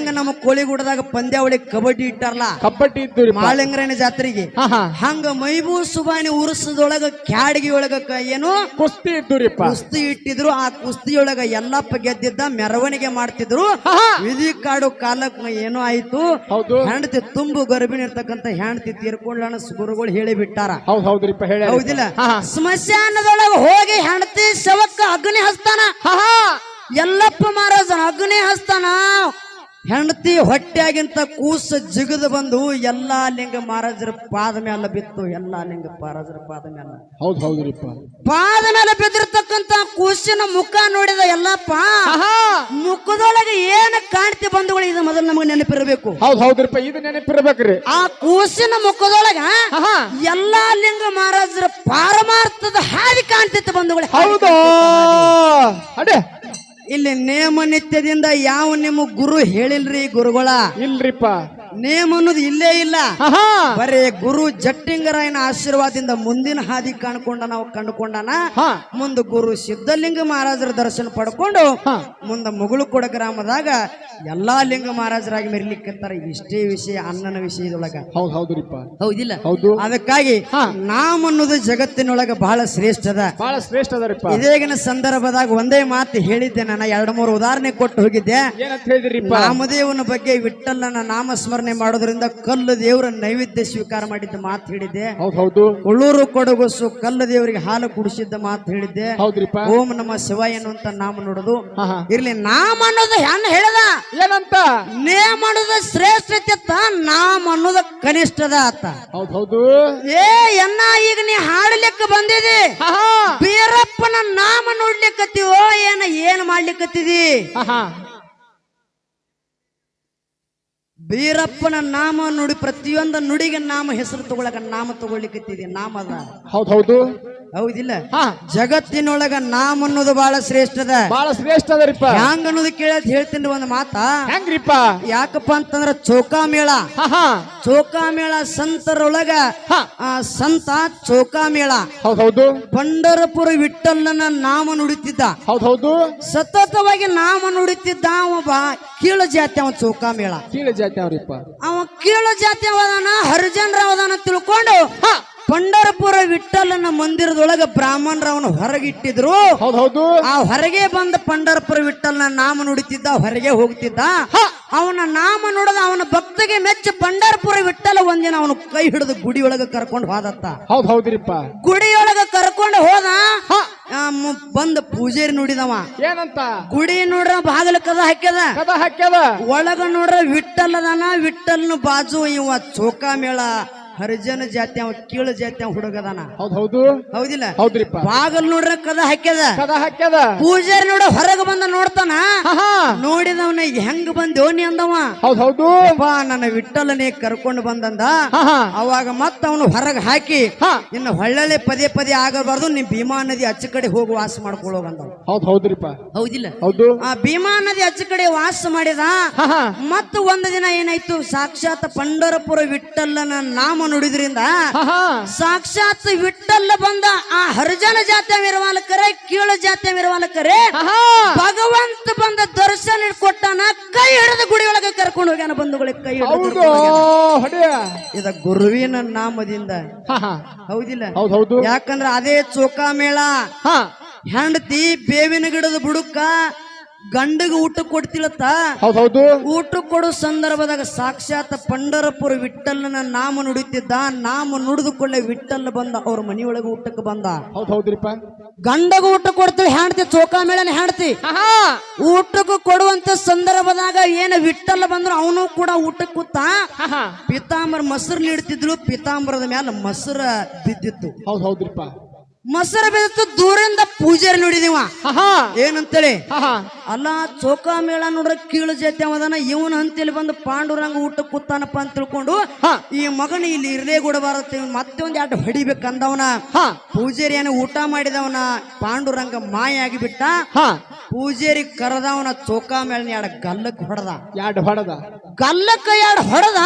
ಹ್ಯಾಂಗ ನಮ್ಮ ಕೋಳಿಗೂಡದಾಗ ಪಂದ್ಯಾವಳಿ ಕಬಡ್ಡಿ ಇಟ್ಟಾರಲ್ಲ? ಕಬಡ್ಡಿ ಮಾಳಿಂಗರನ ಜಾತ್ರೆಗೆ. ಹಂಗ ಮೈಬೂ ಸುಬಾನಿ ಉರ್ಸದೊಳಗ ಕ್ಯಾಡಗಿ ಒಳಗ ಏನು ಕುಸ್ತಿ ಇದ್ದೂರಿಪ್ಪ. ಕುಸ್ತಿ ಇಟ್ಟಿದ್ರು. ಆ ಕುಸ್ತಿಯೊಳಗ ಎಲ್ಲಪ್ಪ ಗೆದ್ದಿದ್ದ ಮೆರವಣಿಗೆ ಮಾಡ್ತಿದ್ರು. ವಿಧಿ ಕಾಡು ಕಾಲಕ್ ಏನೋ ಆಯ್ತು. ಹೌದು. ಹೆಂಡತಿ ತುಂಬು ಗರ್ಭಿಣಿ ಇರ್ತಕ್ಕಂತ ಹೆಂಡತಿ ತೀರ್ಕೊಂಡ್ಲಣ ಗುರುಗಳು ಹೇಳಿ ಬಿಟ್ಟಾರ. ಹೌದಿಲ್ಲ. ಸ್ಮಶಾನದೊಳಗ ಹೋಗಿ ಹೆಂಡತಿ ಶವಕ್ಕ ಅಗ್ನಿ ಹಸ್ತಾನ ಎಲ್ಲಪ್ಪ ಮಹಾರಾಜ ಅಗ್ನಿ ಹಸ್ತಾನ ಹೆಂಡತಿ ಹೊಟ್ಟೆಯಾಗಿಂತ ಕೂಸ ಜಿಗದು ಬಂದು ಎಲ್ಲಾ ಲಿಂಗ ಮಹಾರಾಜರ ಪಾದ ಮೇಲೆ ಬಿತ್ತು ಎಲ್ಲಾ ಲಿಂಗ ಮಹಾರಾಜರ ಪಾದ ಮೇಲೆ ಹೌದು ಹೌದ್ರಿಪ್ಪ. ಪಾದ ಮೇಲೆ ಬಿದ್ದಿರ್ತಕ್ಕಂತ ಕೂಸಿನ ಮುಖ ನೋಡಿದ ಎಲ್ಲಪ್ಪ ಮುಖದೊಳಗೆ ಏನು ಕಾಣ್ತಿ ಬಂಧುಗಳು ಇದು ಮೊದಲು ನಮಗೆ ನೆನಪಿರಬೇಕು. ಹೌದು ಹೌದ್ರಿಪ್ಪ ಇದು ನೆನಪಿರ್ಬೇಕ್ರಿ. ಆ ಕೂಸಿನ ಮುಖದೊಳಗ ಎಲ್ಲಾ ಲಿಂಗ ಮಹಾರಾಜರ ಪಾರಮಾರ್ಥದ ಹಾದಿ ಕಾಣ್ತಿತ್ತು ಬಂಧುಗಳು. ಹೌದು? ಅಡೆ ಇಲ್ಲಿ ನೇಮ ನಿತ್ಯದಿಂದ ಯಾವ ನಿಮ್ಮ ಗುರು ಹೇಳಿಲ್ರಿ ಗುರುಗಳ? ಇಲ್ರಿಪ್ಪ. ನೇಮ ಅನ್ನೋದು ಇಲ್ಲೇ ಇಲ್ಲ. ಬರೀ ಗುರು ಜಟ್ಟಿಂಗರಾಯನ ಆಶೀರ್ವಾದದಿಂದ ಮುಂದಿನ ಹಾದಿ ಕಾಣ್ಕೊಂಡ ನಾವು ಕಂಡುಕೊಂಡನ. ಮುಂದೆ ಗುರು ಸಿದ್ಧಲಿಂಗ ಮಹಾರಾಜರ ದರ್ಶನ ಪಡ್ಕೊಂಡು. ಮುಂದೆ ಮುಗುಳುಕೊಡ ಗ್ರಾಮದಾಗ ಎಲ್ಲಾ ಲಿಂಗ ಮಹಾರಾಜರಾಗಿ ಮೆರಿಲಿಕ್ಕಂತಾರ ಇಷ್ಟೇ ವಿಷಯ ಅನ್ನನ ವಿಷಯದೊಳಗ ಹೌದಿಲ್ಲ? ಹೌದು. ಅದಕ್ಕಾಗಿ ನಾಮ ಅನ್ನೋದು ಜಗತ್ತಿನೊಳಗ ಬಹಳ ಶ್ರೇಷ್ಠ ಅದ. ಬಹಳ ಶ್ರೇಷ್ಠ ಅದರಿಪ್ಪ ಇದೇಗಿನ ಸಂದರ್ಭದಾಗ ಒಂದೇ ಮಾತು ಹೇಳಿದ್ದೆ ನಾನು. ಎರಡು ಮೂರು ಉದಾಹರಣೆ ಕೊಟ್ಟು ಹೋಗಿದ್ದೆ. ನಾಮದೇವನ ಬಗ್ಗೆ ವಿಠಲನ ನಾಮಸ್ಮರಣೆ ಮಾಡೋದ್ರಿಂದ ಕಲ್ಲು ದೇವರ ನೈವೇದ್ಯ ಸ್ವೀಕಾರ ಮಾಡಿದ್ದ ಮಾತು ಹೇಳಿದ್ದೆ. ಹೌದ್ ಕೊಳ್ಳೂರು ಕೊಡಗುಸು ಕಲ್ಲು ದೇವರಿಗೆ ಹಾಲು ಕುಡಿಸಿದ್ದ ಮಾತು ಹೇಳಿದ್ದೆ. ಓಂ ನಮ್ಮ ಶಿವ ಎನ್ನುವಂತ ನಾಮ ನೋಡುದು. ಇರ್ಲಿ ನಾಮ ಅನ್ನೋದು ಹೆಣ್ಣ ಹೇಳದ. ಏನಂತ? ನೇಮ ಅನ್ನೋದು ಶ್ರೇಷ್ಠತೆ ನಾಮ ಅನ್ನೋದು ಕನಿಷ್ಠದ ಆತ ಹೌದು ಏ ಎನ್ನ ಈಗ ನೀ ಹಾಡಲಿಕ್ಕೆ ಬಂದಿದಿ? ಬೀರಪ್ಪನ ನಾಮ ನೋಡ್ಲಿಕ್ಕತ್ತೀವೋ ಏನ ಏನ್ ಮಾಡ್ಲಿಕ್ಕತ್ತಿದಿ ಹಾ ಹಾ ಬೀರಪ್ಪನ ನಾಮ ನುಡಿ ಪ್ರತಿಯೊಂದು ನುಡಿಗೆ ನಾಮ ಹೆಸರು ತಗೊಳಕ ನಾಮ ತಗೊಳ್ಲಿಕ್ಕತ್ತಿದಿ ನಾಮದ ಹೌದ್ ಹೌದು. ಹೌದಿಲ್ಲ? ಜಗತ್ತಿನೊಳಗ ನಾಮ ಅನ್ನೋದು ಬಹಳ ಶ್ರೇಷ್ಠದ. ಬಹಳ ಶ್ರೇಷ್ಠ ಅದರಿಪ್ಪ ಹ್ಯಾಂಗ ಅನ್ನೋದು ಕೇಳದ್ ಹೇಳ್ತೀನಿ ಒಂದು ಮಾತಾ. ಹೆಂಗ್ರಿಪ್ಪ ಯಾಕಪ್ಪ ಅಂತಂದ್ರ ಚೌಕಾ ಮೇಳ ಚೌಕಾ ಮೇಳ ಸಂತರೊಳಗ ಸಂತ ಚೌಕಾ ಮೇಳ ಹೌದು. ಪಂಡರಪುರ ವಿಠಲ್ಲನ ನಾಮ ನುಡಿತಿದ್ದ. ಹೌದೌದು ಹೌದು. ಸತತವಾಗಿ ನಾಮ ನುಡಿತಿದ್ದ ಅವ ಕೀಳ ಜಾತಿ ಅವ ಚೌಕಾಮೇಳ. ಕೀಳ ಜಾತಿ ಅವ್ರಿಪ್ಪ. ಅವ ಕೀಳ ಜಾತಿ ಅವದಾನ ಹರಿಜನರ ಅವದಾನ ತಿಳ್ಕೊಂಡು ಹಾ. ಪಂಡರಪುರ ವಿಠಲನ ಮಂದಿರದೊಳಗ ಬ್ರಾಹ್ಮಣರವನ ಹೊರಗಿಟ್ಟಿದ್ರು. ಹೌದ್ ಹೌದು. ಆ ಹೊರಗೆ ಬಂದ ಪಂಡರಪುರ ವಿಠಲನ ನಾಮ ನುಡಿತಿದ್ದ ಹೊರಗೆ ಹೋಗ್ತಿದ್ದ. ಅವನ ನಾಮ ನೋಡದ ಅವನ ಭಕ್ತಿಗೆ ಮೆಚ್ಚ ಪಂಡರಪುರ ವಿಠಲ ಒಂದಿನ ಅವನು ಕೈ ಹಿಡಿದು ಗುಡಿ ಒಳಗ ಕರ್ಕೊಂಡು ಹೋದತ್ತ. ಹೌದ್ ಹೌದ್ರಿಪ್ಪ. ಗುಡಿಯೊಳಗ ಕರ್ಕೊಂಡು ಹೋದ. ಬಂದ ಪೂಜಾರಿ ನೋಡಿದವ. ಏನಂತ? ಗುಡಿ ನೋಡ್ರ ಬಾಗಿಲ ಕದ ಹಾಕ್ಯದ. ಕದ ಹಾಕ್ಯದ. ಒಳಗ ನೋಡ್ರ ವಿಠಲ್ ಅದಾನ ವಿಠಲ್ನ ಬಾಜು ಇವ ಚೌಕಾಮೇಳ. ಹರಿಜನ ಜಾತಿ ಅವ ಕೀಳು ಜಾತಿ ಅವ ಹುಡುಗದಾನ ಹೌದ್ ಹೌದು. ಹೌದಿಲ್ಲ? ಹೌದ್ರಿಪ್ಪ. ಬಾಗಲ್ ನೋಡ್ರ ಕದ ಹಾಕ್ಯದ? ಕದ ಹಾಕ್ಯದ? ಪೂಜಾರಿ ನೋಡ ಹೊರಗೆ ಬಂದ ನೋಡ್ತಾನ? ನೋಡಿದವನ ಹೆಂಗ್ ಬಂದೋ ನೀ ಅಂದವ? ಹೌದ್ ಹೌದು. ಅಪ್ಪ ನನ್ನ ವಿಠಲನೇ ಕರ್ಕೊಂಡು ಬಂದಂದ? ಅವಾಗ ಮತ್ತ ಅವನು ಹೊರಗೆ ಹಾಕಿ ಇನ್ನ ಹೊಳ್ಳಳೆ ಪದೇ ಪದೇ ಆಗಬಾರ್ದು ನೀ ಭೀಮಾ ನದಿ ಅಚ್ಚ ಕಡೆ ಹೋಗಿ ವಾಸ ಮಾಡ್ಕೊಳ್ಳೋಗಂದವ ಹೌದ್ ಹೌದ್ರಿಪ್ಪ. ಹೌದಿಲ್ಲ? ಹೌದು. ಆ ಭೀಮಾ ನದಿ ಅಚ್ಚ ಕಡೆ ವಾಸ ಮಾಡಿದ? ಮತ್ತ ಒಂದು ದಿನ ಏನಾಯ್ತು? ಸಾಕ್ಷಾತ್ ಪಂಡರಪುರ ವಿಠಲನ ನಾಮ ನುಡಿದ್ರಿಂದ ಸಾಕ್ಷಾತ್ ವಿಟ್ಟಲ್ಲ ಬಂದ ಆ ಹರಿಜನ ಜಾತಿಯ ಮಿರವಾಲಕರೇ ಕೀಳು ಜಾತಿಯ ಮಿರವಾಲಕರೇ ಭಗವಂತ ಬಂದ ದರ್ಶನ ಕೊಟ್ಟಾನ ಕೈ ಹಿಡಿದು ಗುಡಿ ಒಳಗೆ ಕರ್ಕೊಂಡು ಹೋಗ್ಯಾನ ಬಂಧುಗಳಿಗೆ ಕೈ ಹಿಡಿದು ಇದ ಗುರುವಿನ ನಾಮದಿಂದ. ಹೌದಿಲ್ಲ? ಹೌದ್ ಹೌದು. ಯಾಕಂದ್ರ ಅದೇ ಚೋಕಾ ಮೇಳ ಹೆಂಡತಿ ಬೇವಿನ ಗಿಡದ ಬುಡಕ್ಕ ಗಂಡಗ ಊಟ ಕೊಡ್ತಿಲತ್ತ? ಹೌದೌದು ಹೌದು. ಊಟ ಕೊಡೋ ಸಂದರ್ಭದಾಗ ಸಾಕ್ಷಾತ್ ಪಂಡರಪುರ ವಿಠಲ್ನ ನಾಮ ನುಡಿತಿದ್ದ ನಾಮ ನುಡಿದುಕೊಳ್ಳೆ ವಿಠಲ್ ಬಂದ ಅವ್ರ ಮನಿಯೊಳಗ ಊಟಕ್ಕೆ ಬಂದ. ಹೌದೌದ್ರಿಪ್ಪ ಹೌದ್ರಿಪ್ಪ. ಗಂಡಗ ಊಟ ಕೊಡ್ತೀವಿ ಹೆಂಡತಿ ಚೌಕಾಮೇಳನ ಹೆಂಡತಿ. ಹ್ಯಾಂಡ್ತಿ ಹಾ ಊಟಕ್ಕೆ ಕೊಡುವಂತ ಸಂದರ್ಭದಾಗ ಏನ ವಿಠಲ್ ಬಂದ್ರ ಅವನು ಕೂಡ ಊಟಕ್ಕೆ ಕೂತ ಪಿತಾಂಬರ ಮೊಸರು ನೀಡ್ತಿದ್ರು ಪಿತಾಂಬರದ ಮ್ಯಾಲ ಮೊಸರ ಬಿದ್ದಿತ್ತು. ಹೌದೌದ್ರಿಪ್ಪ ಹೌದ್ರಿಪ್ಪ. ಮೊಸರು ಬೆದತ್ತು ದೂರಿಂದ ಪೂಜಾರಿ ನೋಡಿದಿವ. ಏನಂತೇಳಿ? ಅಲ್ಲ ಚೌಕಾ ಮೇಳ ನೋಡ್ರ ಕೀಳು ಜೈತೆ ಅವದನ ಇವನ ಅಂತೇಳಿ ಬಂದು ಪಾಂಡುರಂಗ ಊಟ ಕೂತಾನಪ್ಪ ಅಂತ ತಿಳ್ಕೊಂಡು ಈ ಮಗನ ಇಲ್ಲಿ ಇರ್ಲೇ ಕೊಡಬಾರತ್ತೆ ಮತ್ತೆ ಒಂದ್ ಎರಡು ಹೊಡಿಬೇಕಂದವನ. ಹಾ. ಪೂಜಾರಿ ಏನ ಊಟ ಮಾಡಿದವನ ಪಾಂಡುರಂಗ ಮಾಯ ಆಗಿಬಿಟ್ಟ. ಹಾ. ಪೂಜಾರಿ ಕರೆದವನ ಚೋಕಾ ಮೇಲೆ ಎರಡು ಗಲ್ಲಕ್ಕೆ ಹೊಡೆದ. ಎರಡು ಹೊಡೆದ. ಗಲ್ಲಕ್ಕ ಎರಡು ಹೊಡೆದ?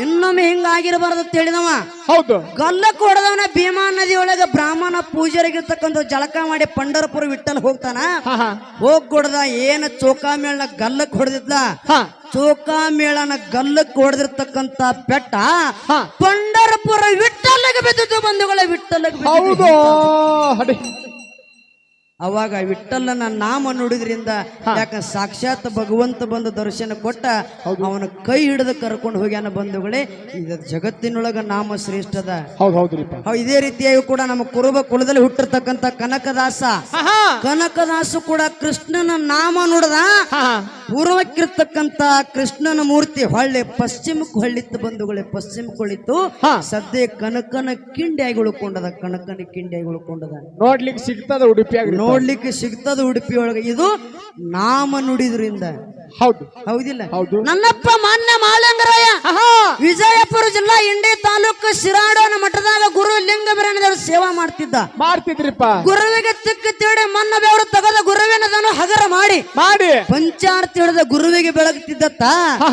ಇನ್ನೊಮ್ಮೆ ಹಿಂಗಾಗಿರಬಾರ್ದು ಅಂತ ಹೇಳಿದವ. ಹೌದು. ಗಲ್ಲಕ್ಕೆ ಹೊಡೆದವನ ಭೀಮಾ ನದಿ ಒಳಗ ಬ್ರಾಹ್ಮಣ ಪೂಜಾರಿಗಿರ್ತಕ್ಕಂಥ ಜಳಕ ಮಾಡಿ ಪಂಡರಪುರ ವಿಠಲ್ ಹೋಗ್ತಾನ? ಹಾ ಹಾ. ಹೋಗ್ ಕೊಡ್ದ ಏನ ಚೋಕಾಮೇಳನ ಗಲ್ಲಕ್ ಹೊಡೆದಿದ್ದ? ಹಾ. ಚೋಕಾಮೇಳನ ಗಲ್ಲಕ್ ಹೊಡೆದಿರ್ತಕ್ಕಂತ ಬೆಟ್ಟ. ಪಂಡರಪುರ ವಿಠಲ್ಗೆ ಬಿದ್ದಿದ್ದು ಬಂಧುಗಳ ವಿಠಲ್ಗೆ ಹೌದು. ಅವಾಗ ವಿಠಲನ ನಾಮ ನುಡಿದ್ರಿಂದ ಯಾಕ ಸಾಕ್ಷಾತ್ ಭಗವಂತ ಬಂದು ದರ್ಶನ ಕೊಟ್ಟ ಅವನ ಕೈ ಹಿಡಿದು ಕರ್ಕೊಂಡು ಹೋಗ್ಯಾನ ಬಂಧುಗಳೇ ಇದು ಜಗತ್ತಿನೊಳಗ ನಾಮ ಶ್ರೇಷ್ಠದ ಇದೇ ರೀತಿಯಾಗಿ ಕೂಡ ನಮ್ಮ ಕುರುಬ ಕುಲದಲ್ಲಿ ಹುಟ್ಟಿರ್ತಕ್ಕಂತ ಕನಕದಾಸ. ಕನಕದಾಸು ಕೂಡ ಕೃಷ್ಣನ ನಾಮ ನುಡಿದ ಪೂರ್ವಕ್ಕಿರ್ತಕ್ಕಂತ ಪೂರ್ವಕ್ಕಿರ್ತಕ್ಕಂಥ ಕೃಷ್ಣನ ಮೂರ್ತಿ ಹೊಳ್ಳಿ ಪಶ್ಚಿಮಕ್ಕೆ ಹೊಳ್ಳಿತ್ತು ಬಂಧುಗಳೇ ಪಶ್ಚಿಮಕ್ಕೆ ಹೊಳಿತು. ಸದ್ಯ ಕನಕನ ಕಿಂಡಿಯಾಗಿ ಉಳ್ಕೊಂಡದ ಕನಕನ ಕಿಂಡಿಯಾಗಿ ಉಳ್ಕೊಂಡದ. ನೋಡ್ಲಿಕ್ಕೆ ಸಿಗ್ತದ ಉಡುಪಿ ಆಗ್ರಿ ನೋಡ್ಲಿಕ್ಕೆ ಸಿಗ್ತದ ಉಡುಪಿ ಒಳಗೆ ಇದು ನಾಮ ನುಡಿದ್ರಿಂದ. ಹೌದು. ಹೌದಿಲ್ಲ. ಹೌದು. ನನ್ನಪ್ಪ ಮಾನ್ಯ ಮಾಲಂಗರಾಯ ವಿಜಯಪುರ ಜಿಲ್ಲಾ ಇಂಡಿ ತಾಲೂಕು ಶಿರಾಡೋನ ಮಠದಾಗ ಗುರು ಲಿಂಗ ಬಿರಣದವರು ಸೇವಾ ಮಾಡ್ತಿದ್ದ. ಮಾಡ್ತಿದ್ರಿಪ್ಪ. ಗುರುವಿಗೆ ತಿಕ್ಕ ತೇಡಿ ಮನ್ನ ಬೆವರು ತಗದ ಗುರುವಿನದನ್ನು ಹಗರ ಮಾಡಿ. ಮಾಡಿ. ಪಂಚಾರ್ತಿ ಹಿಡಿದ ಗುರುವಿಗೆ ಬೆಳಗ್ತಿದ್ದತ್ತ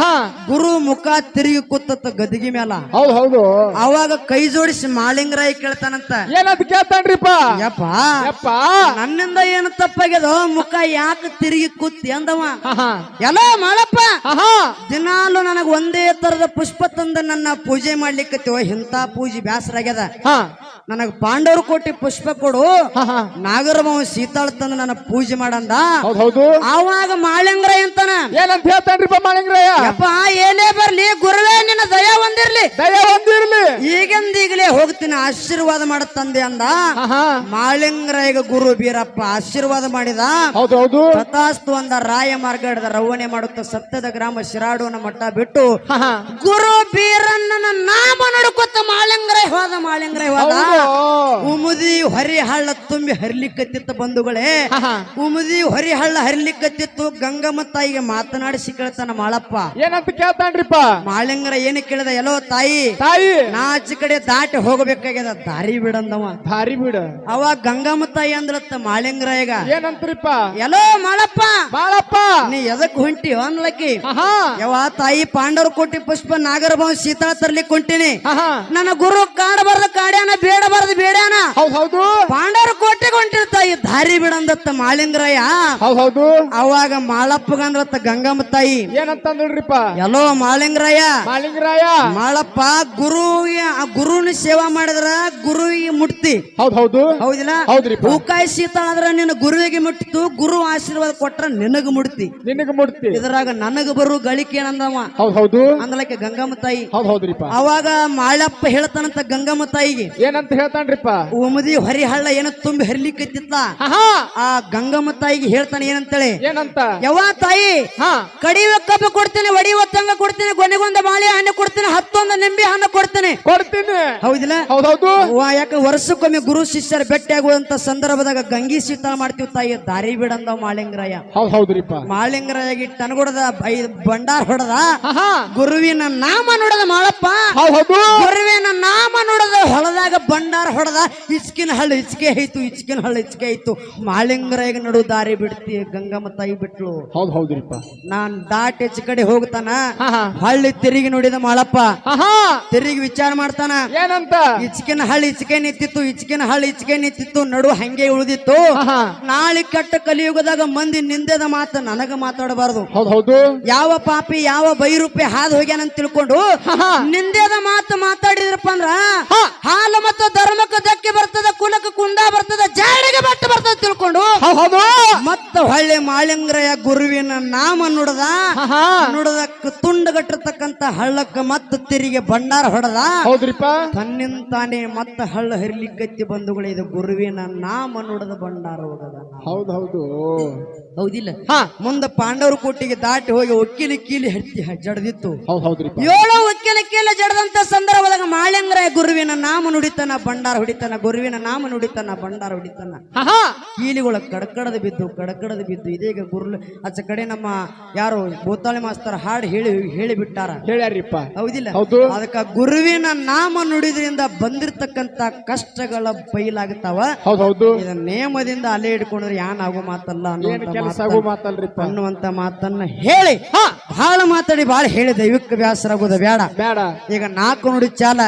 ಹಾ ಗುರು ಮುಖ ತಿರುಗಿ ಕೂತತ್ತ ಗದಿಗೆ ಮೇಲ ಹೌದು ಹೌದು. ಅವಾಗ ಕೈ ಜೋಡಿಸಿ ಮಾಲಿಂಗರಾಯ ಕೇಳ್ತಾನಂತ. ಏನಂತ ಕೇಳ್ತಾನ್ರಿಪ್ಪ? ಯಪ್ಪ. ಯಪ್ಪ. ನನ್ನಿಂದ ಏನು ತಪ್ಪಾಗ್ಯದ ಮುಖ ಯಾಕೆ ತಿರುಗಿ ಕೂತಿ ಅಂದವ. ಹಾ ಹಾ ಮಾಡಪ್ಪ ದಿನಾಲು ನನಗ ಒಂದೇ ತರದ ಪುಷ್ಪ ತಂದ ನನ್ನ ಪೂಜೆ ಮಾಡ್ಲಿಕ್ಕೆ ಇಂಥ ಪೂಜೆ ಬ್ಯಾಸರ ಆಗ್ಯದ ಹಾ. ನನಗ ಪಾಂಡವರು ಕೊಟ್ಟಿ ಪುಷ್ಪ ಕೊಡು. ನಾಗರ ಹಾ. ಶೀತಾಳ ಸೀತಾಳ ತಂದು ನನ್ನ ಪೂಜೆ ಮಾಡಂದ. ಹೌದು ಆವಾಗ ಮಾಳಿಂಗ್ರ ಅಂತಾನ ಏನಂತ ಹೇಳ್ತಾನ್ರಿಪ್ಪ ಮಾಳಿಂಗ್ರಯ್ಯ? ಅಪ್ಪ ಏನೇ ಬರ್ಲಿ ಗುರುವೇ ನಿನ್ನ ದಯ ಒಂದಿರ್ಲಿ. ದಯ ಹೊಂದಿರ್ಲಿ ಈಗಂದೀಗಲೇ ಹೋಗ್ತೀನಿ ಆಶೀರ್ವಾದ ಮಾಡತ್ತಂದೆ ಅಂದ. ಹಾ ಮಾಳಿಂಗ್ರಾಯಗ ಗುರು ಬೀರಪ್ಪ ಆಶೀರ್ವಾದ ಮಾಡಿದ. ಹೌದು ಹೌದು. ತಥಾಸ್ತು ಅಂದ ರಾಯ ಮಾರ್ಗ ಹಿಡಿದ ರವಣೆ ಮಾಡುತ್ತ ಸತ್ಯದ ಗ್ರಾಮ ಶಿರಾಡುವನ ಮಟ್ಟ ಬಿಟ್ಟು ಗುರು ಬೀರಣ್ಣನ ನಾಮ ನಡ್ಕೊತ ಮಾಳಿಂಗ್ರಾಯ ಹೋದ ಮಾಳಿಂಗ್ರಾಯ ಹೋದ. ಉಮದಿ ಹೊರಿಹಳ್ಳ ತುಂಬಿ ಹರಿಲಿಕ್ಕತ್ತಿತ್ತು ಬಂಧುಗಳೇ. ಉಮದಿ ಹೊರಿ ಹರಿಲಿಕ್ಕತ್ತಿತ್ತು ಗಂಗಮ್ಮ ತಾಯಿಗೆ ಮಾತನಾಡಿಸಿ ಕೇಳ್ತಾನ ಮಾಳಪ್ಪ. ಏನಂತ ಕೇಳ್ತಾನ್ರಿಪ್ಪ? ಮಾಳಿಂಗರ ಏನು ಕೇಳಿದ ಎಲ್ಲೋ ತಾಯಿ ತಾಯಿ. ನಾಚಿ ಕಡೆ ದಾಟಿ ಹೋಗಬೇಕಾಗ್ಯದ ದಾರಿ ಬಿಡಂದವ. ದಾರಿ ಬಿಡ. ಅವ ಗಂಗಮ್ಮ ತಾಯಿ ಅಂದ್ರತ್ತ ಮಾಳಿಂಗರಾಯಗ ಏನಂತ್ರಿಪ್ಪ? ಎಲ್ಲೋ ಮಾಳಪ್ಪ ಮಾಳಪ್ಪ. ನೀ ಎದಕ್ ಹೊಂಟಿ ಅನ್ಲಕ್ಕಿ ಯಾವ ತಾಯಿ ಪಾಂಡವರು ಕೋಟಿ ಪುಷ್ಪ ನಾಗರಭವನ್ ಸೀತಾ ತರ್ಲಿಕ್ಕೆ ಹೊಂಟಿನಿ. ನನ್ನ ಗುರು ಕಾಡಬಾರ್ದ ಕಾಡ್ಯಾನ da ದಾರಿ ಬಿಡಂದತ್ತ ಮಾಳಿಂದ್ರಯ್ಯ? ಹೌದು ಹೌದು. ಅವಾಗ ಮಾಳಪ್ಪಗಂದ್ರತ್ತ ಗಂಗಮ್ಮ ತಾಯಿ. ಏನಂತಂದ್ರಿಪ್ಪ? ಎಲ್ಲೋ ಮಾಳಿಂಗರಾಯ ಮಾಳಿಂಗರಾಯ ಮಾಳಪ್ಪ ಗುರುವಿಗೆ ಆ ಗುರುವಿನ ಸೇವಾ ಮಾಡಿದ್ರ ಗುರುವಿಗೆ ಮುಟ್ತಿ. ಹೌದು ಹೌದು. ಹೌದಿಲ್ಲ? ಹೌದ್ರಿ ಹೂಕಾಯಿ ಶೀತ ಆದ್ರ ನಿನ್ನ ಗುರುವಿಗೆ ಮುಟ್ಟಿತು ಗುರು ಆಶೀರ್ವಾದ ಕೊಟ್ರ ನಿನಗ ಮುಟ್ತಿ. ನಿನಗ ಮುಡ್ತಿ ಇದ್ರಾಗ ನನಗ ಬರು ಗಳಿಕೆ ಏನಂದವ? ಹೌದು ಹೌದು. ಅಂದ್ಲಕ್ಕೆ ಗಂಗಮ್ಮ ತಾಯಿ. ಹೌದು ಹೌದ್ರಿಪ್ಪ. ಅವಾಗ ಮಾಳಪ್ಪ ಹೇಳ್ತಾನಂತ ಗಂಗಮ್ಮ ತಾಯಿಗೆ. ಏನಂತ ಹೇಳ್ತಾನ್ರಿಪ್ಪ? ಉಮದಿ ಹರಿಹಳ್ಳ ಏನ ತುಂಬಿ ಹರಿಲಿಕ್ಕತ್ತಿತ್ತ ಹಾ ಆ ಗಂಗಮ್ಮ ತಾಯಿಗೆ ಹೇಳ್ತಾನೆ ಏನಂತೇಳಿ ಏನಂತ ಯಾವ ತಾಯಿ ಹಾ ಕಡಿಯುವ ಕಬ್ಬು ಕೊಡ್ತೇನೆ ಒಡಿಯುವ ತಂಗ ಕೊಡ್ತೇನೆ ಗೊನೆಗೊಂದ ಬಾಳೆ ಹಣ್ಣು ಕೊಡ್ತೇನೆ ಹತ್ತೊಂದು ನಿಂಬೆ ಹಣ್ಣು ಕೊಡ್ತೇನೆ ಕೊಡ್ತೀನಿ ಹೌದಿಲ್ಲ ಹೌದೌದು ಯಾಕೆ ವರ್ಷಕ್ಕೊಮ್ಮೆ ಗುರು ಶಿಷ್ಯರ ಭೇಟಿ ಆಗುವಂತ ಸಂದರ್ಭದಾಗ ಗಂಗಿ ಶೀತಳ ಮಾಡ್ತೀವಿ ತಾಯಿ ದಾರಿ ಬಿಡಂದ ಮಾಳಿಂಗರಾಯ ಹೌದು ಹೌದ್ರಿಪ್ಪ ಮಾಳಿಂಗರಾಯಗಿ ಟನಗೊಡದ ಭಂಡಾರ ಹೊಡೆದ ಗುರುವಿನ ನಾಮ ನೋಡದ ಮಾಳಪ್ಪ ಗುರುವಿನ ನಾಮ ನೋಡದ ಹೊಲದಾಗ ಭಂಡಾರ ಹೊಡೆದ ಇಚ್ಕಿನ ಹಳ್ಳ ಇಚ್ಕೆ ಐತು ಇಚ್ಕಿನ ಹಳ್ಳ ಇಚ್ಕೆ ಐತು ಮಾಳಿಂಗರಾಯಗ ನಡು ದಾರಿ ಬಿಡ್ತಿ ಗಂಗಮ್ಮ ತಾಯಿ ಬಿಟ್ಲು. ಹೌದು ಹೌದ್ರಿಪ್ಪ. ನಾನ್ ದಾಟ್ ಹೆಚ್ಚ ಕಡೆ ಹೋಗ್ತಾನ ಹಳ್ಳಿ ತಿರುಗಿ ನೋಡಿದ ಮಾಳಪ್ಪ. ತಿರುಗಿ ವಿಚಾರ ಮಾಡ್ತಾನ. ಏನಂತ? ಇಚ್ಕಿನ ಹಳ್ಳಿ ಇಚ್ಕೆ ನಿಂತಿತ್ತು ಇಚ್ಕಿನ ಹಳ್ಳಿ ಇಚ್ಕೆ ನಿಂತಿತ್ತು ನಡು ಹಂಗೆ ಉಳಿದಿತ್ತು. ನಾಳೆ ಕೆಟ್ಟ ಕಲಿಯುಗದಾಗ ಮಂದಿ ನಿಂದೆದ ಮಾತ ನನಗ ಮಾತಾಡಬಾರದು. ಹೌದು ಯಾವ ಪಾಪಿ ಯಾವ ಬೈರೂಪಿ ಹಾದು ಹೋಗ್ಯಾನಂತ ತಿಳ್ಕೊಂಡು ನಿಂದೆದ ಮಾತು ಮಾತಾಡಿದ್ರಪ್ಪ ಅಂದ್ರ. ಹಾಲು ಮತ್ತು ಧರ್ಮಕ್ಕೆ ಧಕ್ಕೆ ಬರ್ತದ ಕುಲಕ್ಕೆ ಕುಂದ ಬರ್ತದ ಜಾಡಿಗೆ ಬಟ್ಟು ಬರ್ತದ. ತಿಳ್ಕೊಂಡು ಮತ್ತ ಹೊಳ್ಳಿ ಮಾಳಿಂಗ್ರಯ ಗುರುವಿನ ನಾಮ ನುಡದ ನುಡದ ತುಂಡಗಟ್ಟಿರ್ತಕ್ಕಂತ ಹಳ್ಳಕ್ಕ ಮತ್ತ ತಿರುಗಿ ಭಂಡಾರ ಹೊಡೆದ. ಹೌದ್ರಿಪ್ಪ. ತನ್ನಿಂತಾನೆ ಮತ್ತ ಹಳ್ಳ ಹರಿಲಿಕ್ಕೆ ಬಂಧುಗಳು ಇದು ಗುರುವಿನ ನಾಮ ನುಡದ ಭಂಡಾರ ಹೋಗದ ಹೌದು ಹೌದು. ಹೌದಿಲ್ಲ? ಹಾ. ಮುಂದ ಪಾಂಡವರು ಕೋಟಿಗೆ ದಾಟಿ ಹೋಗಿ ಒಕ್ಕಿಲಿ ಕೀಲಿ ಹಟ್ಟಿ ಜಡದಿತ್ತು. ಹೌದು ಏಳು ಒಕ್ಕಿನ ಕೀಲ ಜಡದಂತ ಸಂದರ್ಭದಾಗ ಮಾಳ್ಯಂಗ್ರ ಗುರುವಿನ ನಾಮ ನುಡಿತನ ಭಂಡಾರ ಹೊಡಿತನ ಗುರುವಿನ ನಾಮ ನುಡಿತನ ಭಂಡಾರ ಹೊಡಿತಾನ. ಕೀಲಿಗಳ ಕಡಕಡದ ಬಿದ್ದು ಕಡಕಡದ ಬಿದ್ದು ಇದೀಗ ಗುರು ಅಚ್ಚ ಕಡೆ ನಮ್ಮ ಯಾರು ಭೂತಾಳಿ ಮಾಸ್ತರ್ ಹಾಡು ಹೇಳಿ ಹೇಳಿ ಬಿಟ್ಟಾರ. ಹೇಳ್ಯಾರಿಪ್ಪ. ಹೌದಿಲ್ಲ? ಹೌದು. ಅದಕ್ಕ ಗುರುವಿನ ನಾಮ ನುಡಿದ್ರಿಂದ ಬಂದಿರತಕ್ಕಂತ ಕಷ್ಟಗಳ ಬೈಲಾಗ್ತಾವ. ಹೌದು ಇದನ್ನ ನೇಮದಿಂದ ಅಲೆ ಹಿಡ್ಕೊಂಡ್ರೆ ಯಾನ್ ಆಗೋ ಮಾತಲ್ಲ ಕೆಲಸ ಸಾಗು ಮಾತಲ್ರಿ ಅನ್ನುವಂತ ಮಾತನ್ನ ಹೇಳಿ. ಬಹಳ ಮಾತಾಡಿ ಬಹಳ ಹೇಳಿ ದೈವಿಕ ಬ್ಯಾಸರಾಗೋದ ಬೇಡ. ಬೇಡ. ಈಗ ನಾಲ್ಕು ನುಡಿ ಚಾಲ.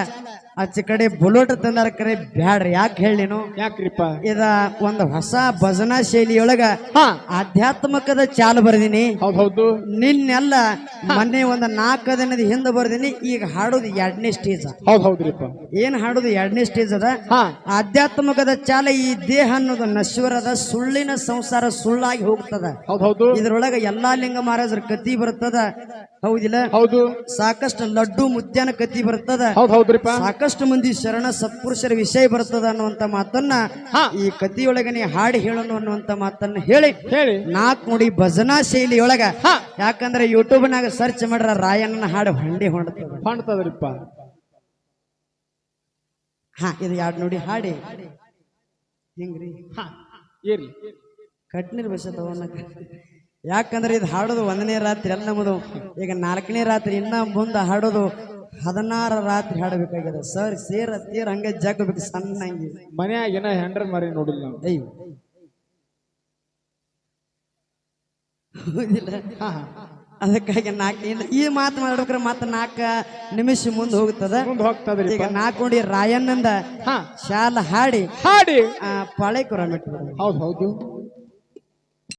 ಆಚೆ ಕಡೆ ಬುಲೆಟ್ ತಂದಾರ ಕರೆ ಬ್ಯಾಡ್ರಿ. ಯಾಕೆ ಹೇಳಿ ನೀನು? ಯಾಕ್ರಿಪ್ಪ? ಇದ ಒಂದು ಹೊಸ ಭಜನಾ ಶೈಲಿಯೊಳಗ ಆಧ್ಯಾತ್ಮಕದ ಚಾಲು ಬರ್ದಿನಿ. ಹೌದ್ ನಿನ್ನೆಲ್ಲ ಮೊನ್ನೆ ಒಂದು ನಾಲ್ಕು ದಿನದ ಹಿಂದೆ ಬರ್ದಿನಿ ಈಗ ಹಾಡೋದು ಎರಡನೇ ಸ್ಟೇಜ್. ಹೌದ್ರಿಪ್ಪ ಏನ್ ಹಾಡೋದು ಎರಡನೇ ಸ್ಟೇಜ್ ಅದ? ಆಧ್ಯಾತ್ಮಕದ ಚಾಲ ಈ ದೇಹ ಅನ್ನೋದು ನಶ್ವರದ ಸುಳ್ಳಿನ ಸಂಸಾರ ಸುಳ್ಳಾಗಿ ಹೋಗ್ತದ. ಹೌದು ಇದ್ರೊಳಗ ಎಲ್ಲಾ ಲಿಂಗ ಮಹಾರಾಜರ ಕತಿ ಬರ್ತದ. ಹೌದಿಲ್ಲ? ಹೌದು. ಸಾಕಷ್ಟು ಲಡ್ಡು ಮುದ್ಯಾನ ಕತಿ ಬರ್ತದ. ಹೌದ್ ಹೌದ್ರಿಪ್ಪ. ಸಾಕಷ್ಟು ಮಂದಿ ಶರಣ ಸತ್ಪುರುಷರ ವಿಷಯ ಬರ್ತದ ಅನ್ನುವಂತ ಮಾತನ್ನ ಈ ಕತಿಯೊಳಗನೆ ನೀ ಹಾಡಿ ಹೇಳೋಣ ಅನ್ನುವಂತ ಮಾತನ್ನ ಹೇಳಿ. ಹೇಳಿ. ನಾಲ್ಕು ನೋಡಿ ಭಜನಾ ಶೈಲಿಯೊಳಗ ಯಾಕಂದ್ರೆ ಯಾಕಂದ್ರೆ ಯೂಟ್ಯೂಬ್ನಾಗ ಸರ್ಚ್ ಮಾಡ್ರ ರಾಯಣ್ಣನ ಹಾಡು ಹಂಡಿ ಹೊಂಡ್ತದ. ಹ ಹಾ ಇದು ಎರಡು ನೋಡಿ ಹಾಡಿ. ಹಿಂಗ್ರಿ? ಹಾ ಏರಿ. ಕಟ್ನಿರ್ ಬಸದವನ್ನ ಯಾಕಂದ್ರೆ ಇದು ಹಾಡೋದು ಒಂದನೇ ರಾತ್ರಿ ಅಲ್ಲ ನಮ್ಮದು. ಈಗ ನಾಲ್ಕನೇ ರಾತ್ರಿ ಇನ್ನ ಮುಂದೆ ಹಾಡೋದು ಹದಿನಾರ ರಾತ್ರಿ ಹಾಡಬೇಕಾಗಿದೆ. ಸರ್ ಸೇರ ತೀರ ಹಂಗೆ ಜಾಗಬೇಕು ಸಣ್ಣ ಮನೆಯಾಗ ಏನ ಹೆಂಡ್ರ ಮರಿ ನೋಡಿಲ್ಲ ನಾವು? ಅಯ್ಯೋ ಹೌದಿಲ್ಲ? ಅದಕ್ಕಾಗಿ ನಾಲ್ಕು ಈ ಮಾತು ಮಾಡ್ಬೇಕ್ರೆ ಮತ್ತೆ ನಾಲ್ಕು ನಿಮಿಷ ಮುಂದೆ ಹೋಗ್ತದ. ಈಗ ನಾಲ್ಕು ನೋಡಿ ರಾಯಣ್ಣಂದ ಹಾ. ಶಾಲ ಹಾಡಿ ಹಾಡಿ. ಆ, ಪಾಳೆ ಕುರ ಹೌದ್ ಹೌದು.